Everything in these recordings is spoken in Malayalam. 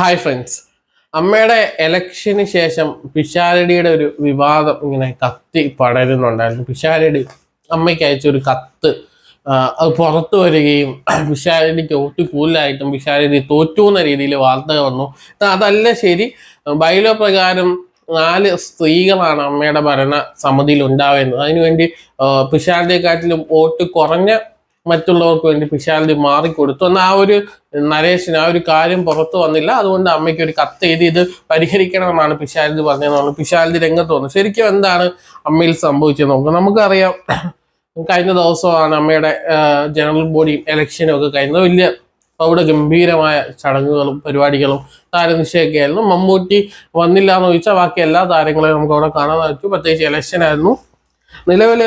ഹായ് ഫ്രണ്ട്സ് അമ്മയുടെ എലക്ഷന് ശേഷം പിഷാരടിയുടെ ഒരു വിവാദം ഇങ്ങനെ കത്തി പടരുന്നുണ്ടായിരുന്നു. പിഷാരടി അമ്മയ്ക്ക് അയച്ച ഒരു കത്ത് അത് പുറത്തു വരികയും പിഷാരടിക്ക് ഒട്ടി കൂടുതലായിട്ടും പിഷാരടി തോറ്റു എന്ന രീതിയിൽ വാർത്തകൾ വന്നു. അതല്ല ശരി. ബൈലോ പ്രകാരം നാല് സ്ത്രീകളാണ് അമ്മയുടെ ഭരണ സമിതിയിൽ ഉണ്ടാവുന്നത് അതിനുവേണ്ടി പിഷാരടിയെക്കാട്ടിലും വോട്ട് കുറഞ്ഞ മറ്റുള്ളവർക്ക് വേണ്ടി പിശാലി മാറിക്കൊടുത്തു. എന്നാൽ ആ ഒരു നരേശന് ആ ഒരു കാര്യം പുറത്തു വന്നില്ല. അതുകൊണ്ട് അമ്മയ്ക്ക് ഒരു കത്ത് എഴുതി ഇത് പരിഹരിക്കണമെന്നാണ് പിശാലി പറഞ്ഞതെന്നാണ് പിശാലി രംഗത്ത് വന്നത് ശരിക്കും എന്താണ് അമ്മയിൽ സംഭവിച്ചത് നോക്ക്. നമുക്കറിയാം കഴിഞ്ഞ ദിവസമാണ് അമ്മയുടെ ജനറൽ ബോഡി ഇലക്ഷനും ഒക്കെ കഴിഞ്ഞത്. വലിയ അവിടെ ഗംഭീരമായ ചടങ്ങുകളും പരിപാടികളും താരനിശ്ചയൊക്കെ ആയിരുന്നു. മമ്മൂട്ടി വന്നില്ല എന്ന് ചോദിച്ചാൽ ബാക്കി എല്ലാ താരങ്ങളെയും നമുക്ക് അവിടെ കാണാൻ പറ്റും പ്രത്യേകിച്ച് ഇലക്ഷൻ ആയിരുന്നു നിലവിൽ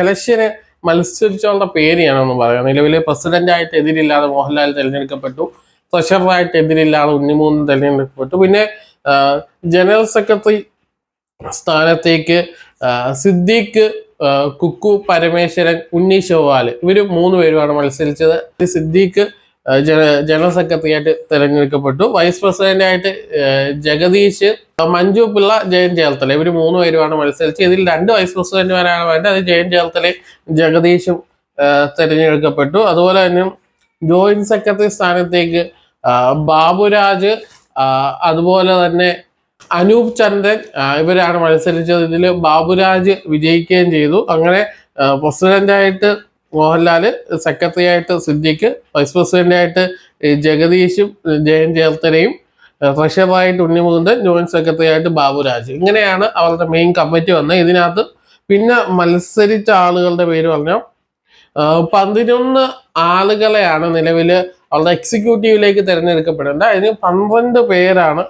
ഇലക്ഷന് മത്സരിച്ചവരുടെ പേര് ഞാനൊന്നും പറയാം നിലവിലെ പ്രസിഡന്റ് ആയിട്ട് എതിരില്ലാതെ മോഹൻലാൽ തിരഞ്ഞെടുക്കപ്പെട്ടു. ട്രഷററായിട്ട് എതിരില്ലാതെ ഉണ്ണിമൂന്ന് തിരഞ്ഞെടുക്കപ്പെട്ടു. പിന്നെ ജനറൽ സെക്രട്ടറി സ്ഥാനത്തേക്ക് സിദ്ദീഖ് കുക്കു പരമേശ്വരൻ ഉണ്ണി ശോവാൽ ഇവർ മൂന്ന് പേരുമാണ് മത്സരിച്ചത്. സിദ്ദീഖ് ജനറൽ സെക്രട്ടറി ആയിട്ട് തിരഞ്ഞെടുക്കപ്പെട്ടു. വൈസ് പ്രസിഡന്റ് ആയിട്ട് ജഗദീഷ് മഞ്ജു പിള്ള ജയൻ ചേർത്തല. ഇവർ മൂന്ന് പേരുമാണ് മത്സരിച്ച് ഇതിൽ രണ്ട് വൈസ് പ്രസിഡന്റുമാരാണ് വേണ്ടത് അത് ജയൻ ചേർത്തലയും ജഗദീഷും തെരഞ്ഞെടുക്കപ്പെട്ടു. അതുപോലെ തന്നെ ജോയിന്റ് സെക്രട്ടറി സ്ഥാനത്തേക്ക് ബാബുരാജ് അതുപോലെ തന്നെ അനൂപ് ചന്ദ്രൻ ഇവരാണ് മത്സരിച്ചത്. ഇതിൽ ബാബുരാജ് വിജയിക്കുകയും ചെയ്തു. അങ്ങനെ പ്രസിഡന്റായിട്ട് മോഹൻലാൽ സെക്രട്ടറി ആയിട്ട് സിദ്ദിഖ് വൈസ് പ്രസിഡന്റ് ആയിട്ട് ജഗദീഷും ജയൻ ചേർത്തലയും ട്രഷറായിട്ട് ഉണ്ണിമുകുന്ദൻ ജോയിന്റ് സെക്രട്ടറി ആയിട്ട് ബാബുരാജ് ഇങ്ങനെയാണ് അവരുടെ മെയിൻ കമ്മിറ്റി വന്നത്. ഇതിനകത്ത് പിന്നെ മത്സരിച്ച ആളുകളുടെ പേര് പറഞ്ഞാൽ പതിനൊന്ന് ആളുകളെയാണ് നിലവിൽ അവരുടെ എക്സിക്യൂട്ടീവിലേക്ക് തിരഞ്ഞെടുക്കപ്പെടേണ്ടത്. അതിന് പന്ത്രണ്ട് പേരാണ്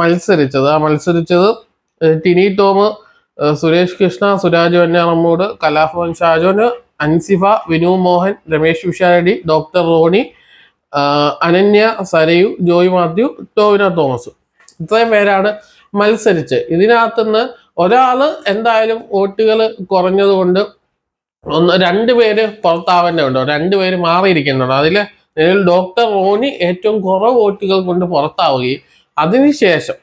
മത്സരിച്ചത്. ആ മത്സരിച്ചത് ടിനി ടോം സുരേഷ് കൃഷ്ണ സുരാജ് വന്യാറമ്മൂട് കലാഭവൻ ഷാജോന് അൻസിഫ വിനു മോഹൻ രമേശ് വിഷാരടി ഡോക്ടർ റോണി അനന്യ സരയു ജോയ് മാത്യു ടോവിന തോമസ്. ഇത്രയും പേരാണ് മത്സരിച്ച്. ഇതിനകത്തുനിന്ന് ഒരാൾ എന്തായാലും വോട്ടുകൾ കുറഞ്ഞതുകൊണ്ട് ഒന്ന് രണ്ട് പേര് പുറത്താവേണ്ടതുണ്ടോ രണ്ട് പേര് മാറിയിരിക്കുന്നുണ്ടോ അതിൽ നിലവിൽ ഡോക്ടർ റോണി ഏറ്റവും കുറവ് വോട്ടുകൾ കൊണ്ട് പുറത്താവുകയും അതിനുശേഷം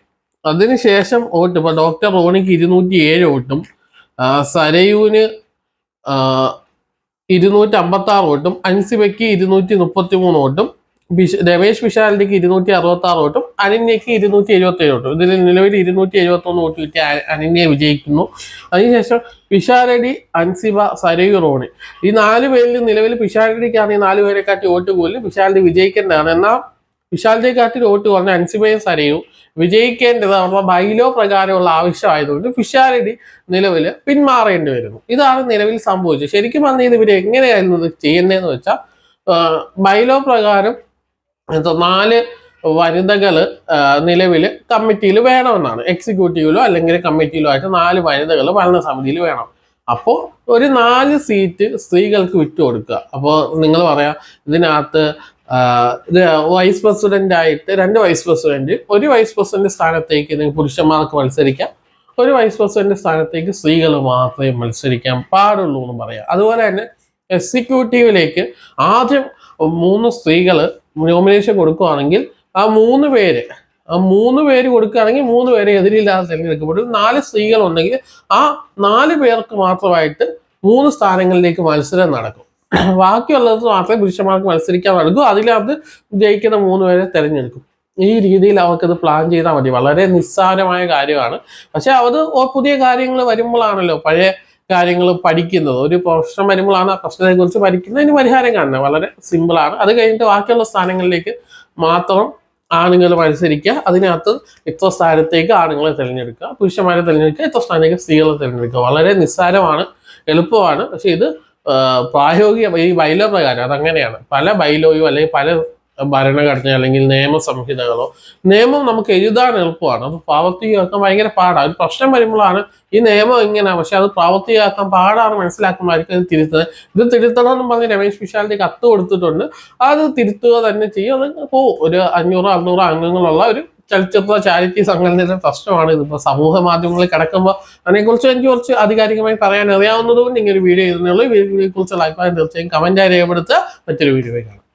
അതിനുശേഷം വോട്ട്. ഇപ്പൊ ഡോക്ടർ റോണിക്ക് ഇരുന്നൂറ്റി ഏഴ് വോട്ടും സരയൂന് ഇരുന്നൂറ്റി അമ്പത്തി ആറ് വോട്ടും അൻസിബയ്ക്ക് ഇരുന്നൂറ്റി മുപ്പത്തി മൂന്ന് വോട്ടും രമേശ് വിശാലിനിക്ക് ഇരുന്നൂറ്റി അറുപത്തി ആറ് വോട്ടും അനന്യയ്ക്ക് ഇരുന്നൂറ്റി എഴുപത്തി ഏഴ് വോട്ടും. ഇതിൽ നിലവിൽ ഇരുന്നൂറ്റി എഴുപത്തി ഒന്ന് വോട്ട് കിട്ടിയ അനന്യ വിജയിക്കുന്നു. അതിനുശേഷം പിഷാരടി അൻസിബ സരയു റോണി. ഈ നാല് പേരിൽ നിലവിൽ പിഷാരടിക്കാണ് ഈ നാല് പേരെക്കാട്ടി വോട്ട് കൂടുതൽ പിഷാരടി വിജയിക്കേണ്ടതാണ്. എന്നാൽ പിഷാരടിയെക്കാട്ടി വോട്ട് കുറഞ്ഞ അൻസിബയും സരയും വിജയിക്കേണ്ടത് അവരുടെ ബൈലോ പ്രകാരമുള്ള ആവശ്യമായതുകൊണ്ട് ഫിഷാലിഡി നിലവിൽ പിന്മാറേണ്ടി വരുന്നു. ഇതാണ് നിലവിൽ സംഭവിച്ചത്. ശരിക്കും പറഞ്ഞാൽ ഇവർ എങ്ങനെയായിരുന്നു ഇത് ചെയ്യുന്നതെന്ന് വെച്ചാൽ ബൈലോ പ്രകാരം നാല് വനിതകൾ നിലവിൽ കമ്മിറ്റിയിൽ വേണമെന്നാണ്. എക്സിക്യൂട്ടീവിലോ അല്ലെങ്കിൽ കമ്മിറ്റിയിലോ ആയിട്ട് നാല് വനിതകൾ ഭരണസമിതിയിൽ വേണം. അപ്പോൾ ഒരു നാല് സീറ്റ് സ്ത്രീകൾക്ക് വിട്ടുകൊടുക്കുക. അപ്പോൾ നിങ്ങൾ പറയാം ഇതിനകത്ത് ഇത് വൈസ് പ്രസിഡന്റ് ആയിട്ട് രണ്ട് വൈസ് പ്രസിഡന്റ് ഒരു വൈസ് പ്രസിഡന്റ് സ്ഥാനത്തേക്ക് നിങ്ങൾക്ക് പുരുഷന്മാർക്ക് മത്സരിക്കാം. ഒരു വൈസ് പ്രസിഡന്റ് സ്ഥാനത്തേക്ക് സ്ത്രീകൾ മാത്രമേ മത്സരിക്കാൻ പാടുള്ളൂ എന്ന് പറയാം. അതുപോലെ തന്നെ എക്സിക്യൂട്ടീവിലേക്ക് ആദ്യം മൂന്ന് സ്ത്രീകൾ നോമിനേഷൻ കൊടുക്കുകയാണെങ്കിൽ ആ മൂന്ന് പേര് ആ മൂന്ന് പേര് കൊടുക്കുകയാണെങ്കിൽ മൂന്ന് പേരെ എതിരില്ലാതെ തിരഞ്ഞെടുക്കപ്പെടും. നാല് സ്ത്രീകൾ ഉണ്ടെങ്കിൽ ആ നാല് പേർക്ക് മാത്രമായിട്ട് മൂന്ന് സ്ഥാനങ്ങളിലേക്ക് മത്സരം നടക്കും. ബാക്കിയുള്ളത് മാത്രമേ പുരുഷന്മാർക്ക് മത്സരിക്കാൻ നൽകൂ അതിലകത്ത് ജയിക്കുന്ന മൂന്ന് പേരെ തിരഞ്ഞെടുക്കും. ഈ രീതിയിൽ അവർക്കത് പ്ലാൻ ചെയ്താൽ മതി. വളരെ നിസ്സാരമായ കാര്യമാണ്. പക്ഷെ അത് പുതിയ കാര്യങ്ങൾ വരുമ്പോഴാണല്ലോ പഴയ കാര്യങ്ങൾ പഠിക്കുന്നത്. ഒരു പ്രശ്നം വരുമ്പോഴാണ് ആ പ്രശ്നത്തെ കുറിച്ച് പഠിക്കുന്നതിന് പരിഹാരം കാണുന്നത് വളരെ സിമ്പിളാണ് അത് കഴിഞ്ഞിട്ട് ബാക്കിയുള്ള സ്ഥാനങ്ങളിലേക്ക് മാത്രം ആണുങ്ങൾ മത്സരിക്കുക. അതിനകത്ത് ഇത്ര സ്ഥാനത്തേക്ക് ആണുങ്ങളെ തിരഞ്ഞെടുക്കുക പുരുഷന്മാരെ തിരഞ്ഞെടുക്കുക ഇത്ര സ്ഥാനത്തേക്ക് സ്ത്രീകളെ തിരഞ്ഞെടുക്കുക. വളരെ നിസ്സാരമാണ് എളുപ്പമാണ്. പക്ഷെ ഇത് പ്രായോഗിക ഈ ബൈലോ പ്രകാരം അതങ്ങനെയാണ്. പല ബൈലോയോ അല്ലെങ്കിൽ പല ഭരണഘടന അല്ലെങ്കിൽ നിയമസംഹിതകളോ നിയമം നമുക്ക് എഴുതാൻ എളുപ്പമാണ്. അത് പ്രാവർത്തികമാക്കാൻ ഭയങ്കര പാടാണ് ഒരു പ്രശ്നം വരുമ്പോഴാണ് ഈ നിയമം ഇങ്ങനെ പക്ഷെ അത് പ്രാവർത്തികമാക്കാൻ പാടാണ് മനസ്സിലാക്കുമ്പോഴായിരിക്കും അത് തിരുത്തുന്നത്. ഇത് തിരുത്തണം എന്ന് പറഞ്ഞ് രമേശ് വിശാലിന്റെ കത്ത് കൊടുത്തിട്ടുണ്ട്. അത് തിരുത്തുക തന്നെ ചെയ്യും. അത് പോവും ഒരു അഞ്ഞൂറ് അറുന്നൂറ് അംഗങ്ങളുള്ള ഒരു ചലച്ചിത്ര ചാരിറ്റി സംഘടനയുടെ പ്രശ്നമാണ്. ഇതിപ്പോൾ സമൂഹ മാധ്യമങ്ങളിൽ കിടക്കുമ്പോൾ അതിനെക്കുറിച്ച് എനിക്ക് കുറച്ച് ആധികാരികമായി പറയാൻ അറിയാവുന്നതുകൊണ്ട് ഇങ്ങനെ വീഡിയോ വീഡിയോയെ കുറിച്ചുള്ള അഭിപ്രായം തീർച്ചയായും കമന്റായി രേഖപ്പെടുത്തുക. മറ്റൊരു വീഡിയോ കാണാം.